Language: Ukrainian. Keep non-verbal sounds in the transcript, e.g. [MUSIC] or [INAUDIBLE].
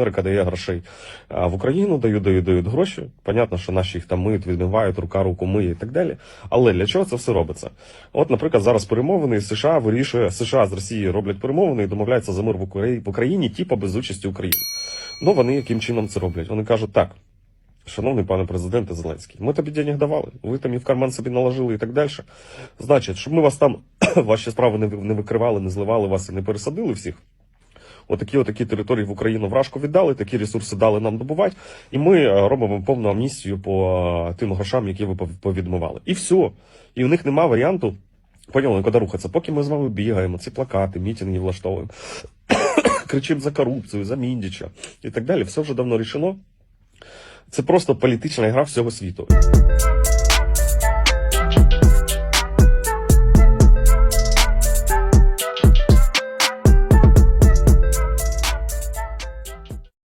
Америка дає грошей. А в Україну дають, дають, дають гроші. Понятно, що наші їх там миють, відмивають, рука руку миє і так далі. Але для чого це все робиться? От, наприклад, зараз перемовини США вирішує, США з Росією роблять перемовини і домовляються за мир в Україні, в Україні, типа без участі України. Ну вони яким чином це роблять? Вони кажуть так. Шановний пане президенте Зеленський, ми тобі денег давали, ви там і в карман собі наложили і так далі. Значить, щоб ми вас там, [CLEARS THROAT] ваші справи не, не викривали, не зливали вас і не пересадили всіх. Отакі отакі території в Україну вражку віддали, такі ресурси дали нам добувати, і ми е, робимо повну амністію по е, тим грошам, які ви пов- повідмивали. І все. І у них нема варіанту. Поняли, нікуди рухатися. Поки ми з вами бігаємо, ці плакати, мітинги влаштовуємо, [COUGHS] кричимо за корупцію, за Міндіча і так далі. Все вже давно рішено. Це просто політична гра всього світу.